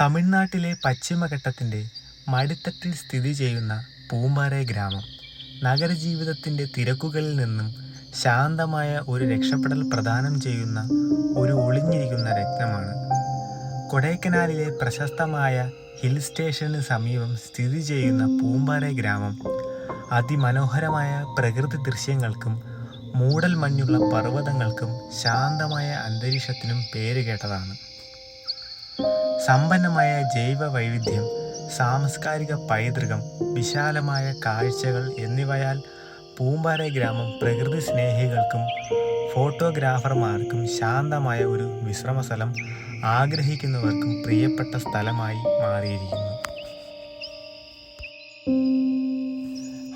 തമിഴ്നാട്ടിലെ പശ്ചിമഘട്ടത്തിന്റെ മടിത്തട്ടിൽ സ്ഥിതി ചെയ്യുന്ന പൂമ്പാറ ഗ്രാമം നഗരജീവിതത്തിന്റെ തിരക്കുകളിൽ നിന്നും ശാന്തമായ ഒരു രക്ഷപ്പെടൽ പ്രദാനം ചെയ്യുന്ന ഒരു ഒളിഞ്ഞിരിക്കുന്ന രത്നമാണ്. കൊടൈക്കനാലിലെ പ്രശസ്തമായ ഹിൽ സ്റ്റേഷന് സമീപം സ്ഥിതി ചെയ്യുന്ന പൂമ്പാറ ഗ്രാമം അതിമനോഹരമായ പ്രകൃതി ദൃശ്യങ്ങൾക്കും മൂടൽ മഞ്ഞുള്ള പർവതങ്ങൾക്കും ശാന്തമായ അന്തരീക്ഷത്തിനും പേരുകേട്ടതാണ് സമ്പന്നമായ ജൈവ വൈവിധ്യം സാംസ്കാരിക പൈതൃകം വിശാലമായ കാഴ്ചകൾ എന്നിവയാൽ പൂമ്പാറ ഗ്രാമം പ്രകൃതി സ്നേഹികൾക്കും ഫോട്ടോഗ്രാഫർമാർക്കും ശാന്തമായ ഒരു വിശ്രമസ്ഥലം ആഗ്രഹിക്കുന്നവർക്കും പ്രിയപ്പെട്ട സ്ഥലമായി മാറിയിരിക്കുന്നു.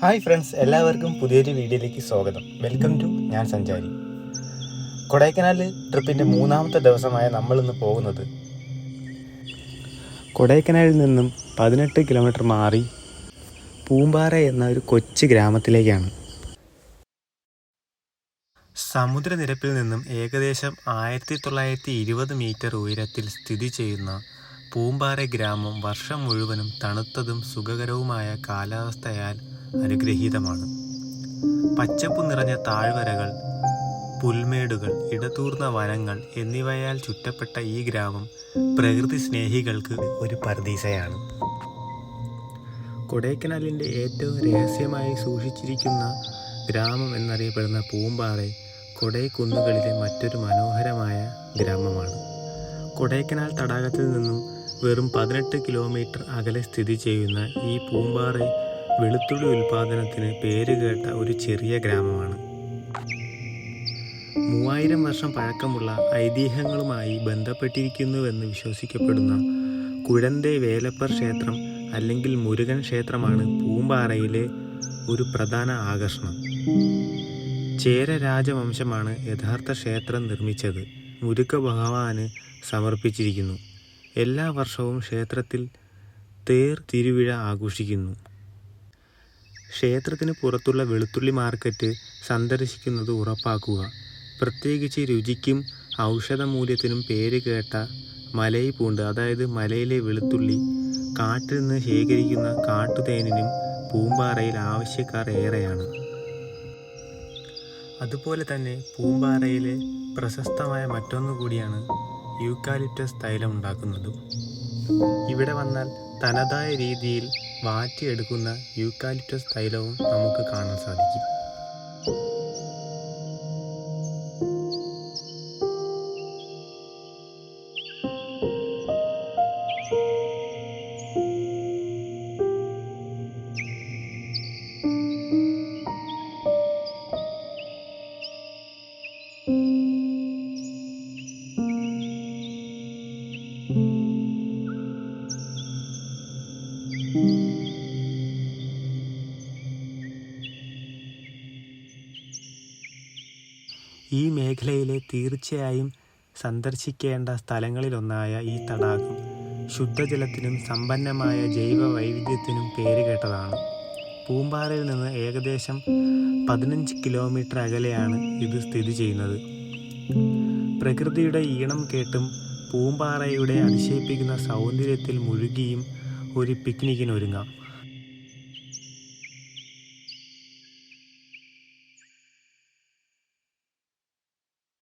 ഹായ് ഫ്രണ്ട്സ് എല്ലാവർക്കും പുതിയൊരു വീഡിയോയിലേക്ക് സ്വാഗതം. വെൽക്കം ടു ഞാൻ സഞ്ചാരി. കൊടൈക്കനാൽ ട്രിപ്പിന്റെ മൂന്നാമത്തെ ദിവസമായ നമ്മളിന്ന് പോകുന്നത് കൊടൈക്കനാലിൽ നിന്നും പതിനെട്ട് കിലോമീറ്റർ മാറി പൂമ്പാറ എന്ന ഒരു കൊച്ചു ഗ്രാമത്തിലേക്കാണ്. സമുദ്രനിരപ്പിൽ നിന്നും ഏകദേശം ആയിരത്തി തൊള്ളായിരത്തി ഇരുപത് മീറ്റർ ഉയരത്തിൽ സ്ഥിതി ചെയ്യുന്ന പൂമ്പാറ ഗ്രാമം വർഷം മുഴുവനും തണുത്തതും സുഖകരവുമായ കാലാവസ്ഥയാൽ അനുഗ്രഹീതമാണ്. പച്ചപ്പ് നിറഞ്ഞ താഴ്വരകൾ പുൽമേടുകൾ ഇടതൂർന്ന വനങ്ങൾ എന്നിവയാൽ ചുറ്റപ്പെട്ട ഈ ഗ്രാമം പ്രകൃതി സ്നേഹികൾക്ക് ഒരു പർദീസയാണ് കൊടൈക്കനാലിന്റെ ഏറ്റവും രഹസ്യമായി സൂക്ഷിച്ചിരിക്കുന്ന ഗ്രാമം എന്നറിയപ്പെടുന്ന പൂമ്പാറ കൊടൈക്കുന്നുകളിലെ മറ്റൊരു മനോഹരമായ ഗ്രാമമാണ്. കൊടൈക്കനാൽ തടാകത്തിൽ നിന്നും വെറും പതിനെട്ട് കിലോമീറ്റർ അകലെ സ്ഥിതി ചെയ്യുന്ന ഈ പൂമ്പാറ വെളുത്തുള്ളി ഉൽപാദനത്തിന് പേരുകേട്ട ഒരു ചെറിയ ഗ്രാമമാണ്. മൂവായിരം വർഷം പഴക്കമുള്ള ഐതിഹ്യങ്ങളുമായി ബന്ധപ്പെട്ടിരിക്കുന്നുവെന്ന് വിശ്വസിക്കപ്പെടുന്ന കുഴന്തെ വേലപ്പർ ക്ഷേത്രം അല്ലെങ്കിൽ മുരുകൻ ക്ഷേത്രമാണ് പൂമ്പാറയിലെ ഒരു പ്രധാന ആകർഷണം. ചേര രാജവംശമാണ് യഥാർത്ഥ ക്ഷേത്രം നിർമ്മിച്ചത്. മുരുക ഭഗവാന് സമർപ്പിച്ചിരിക്കുന്നു. എല്ലാ വർഷവും ക്ഷേത്രത്തിൽ തേർ തിരുവിഴ ആഘോഷിക്കുന്നു. ക്ഷേത്രത്തിന് പുറത്തുള്ള വെളുത്തുള്ളി മാർക്കറ്റ് സന്ദർശിക്കുന്നത് ഉറപ്പാക്കുക. പ്രത്യേകിച്ച് രുചിക്കും ഔഷധമൂല്യത്തിനും പേര് കേട്ട മലൈ പൂണ്ട് അതായത് മലയിലെ വെളുത്തുള്ളി കാട്ടിൽ നിന്ന് ശേഖരിക്കുന്ന കാട്ടുതേനിനും പൂമ്പാറയിൽ ആവശ്യക്കാർ ഏറെയാണ്. അതുപോലെ തന്നെ പൂമ്പാറയിലെ പ്രശസ്തമായ മറ്റൊന്നു കൂടിയാണ് യൂക്കാലിപ്റ്റസ് തൈലം ഉണ്ടാക്കുന്നത്. ഇവിടെ വന്നാൽ തനതായ രീതിയിൽ വാറ്റിയെടുക്കുന്ന യൂക്കാലിപ്റ്റസ് തൈലവും നമുക്ക് കാണാൻ സാധിക്കും. ഈ മേഖലയിലെ തീർച്ചയായും സന്ദർശിക്കേണ്ട സ്ഥലങ്ങളിലൊന്നായ ഈ തടാകം ശുദ്ധജലത്തിനും സമ്പന്നമായ ജൈവ വൈവിധ്യത്തിനും പേരുകേട്ടതാണ് പൂമ്പാറയിൽ നിന്ന് ഏകദേശം പതിനഞ്ച് കിലോമീറ്റർ അകലെയാണ് ഇത് സ്ഥിതി ചെയ്യുന്നത്. പ്രകൃതിയുടെ ഈണം കേട്ടും പൂമ്പാറയുടെ അതിശയിപ്പിക്കുന്ന സൗന്ദര്യത്തിൽ മുഴുകിയും ഒരു പിക്നിക്കിനൊരുങ്ങാം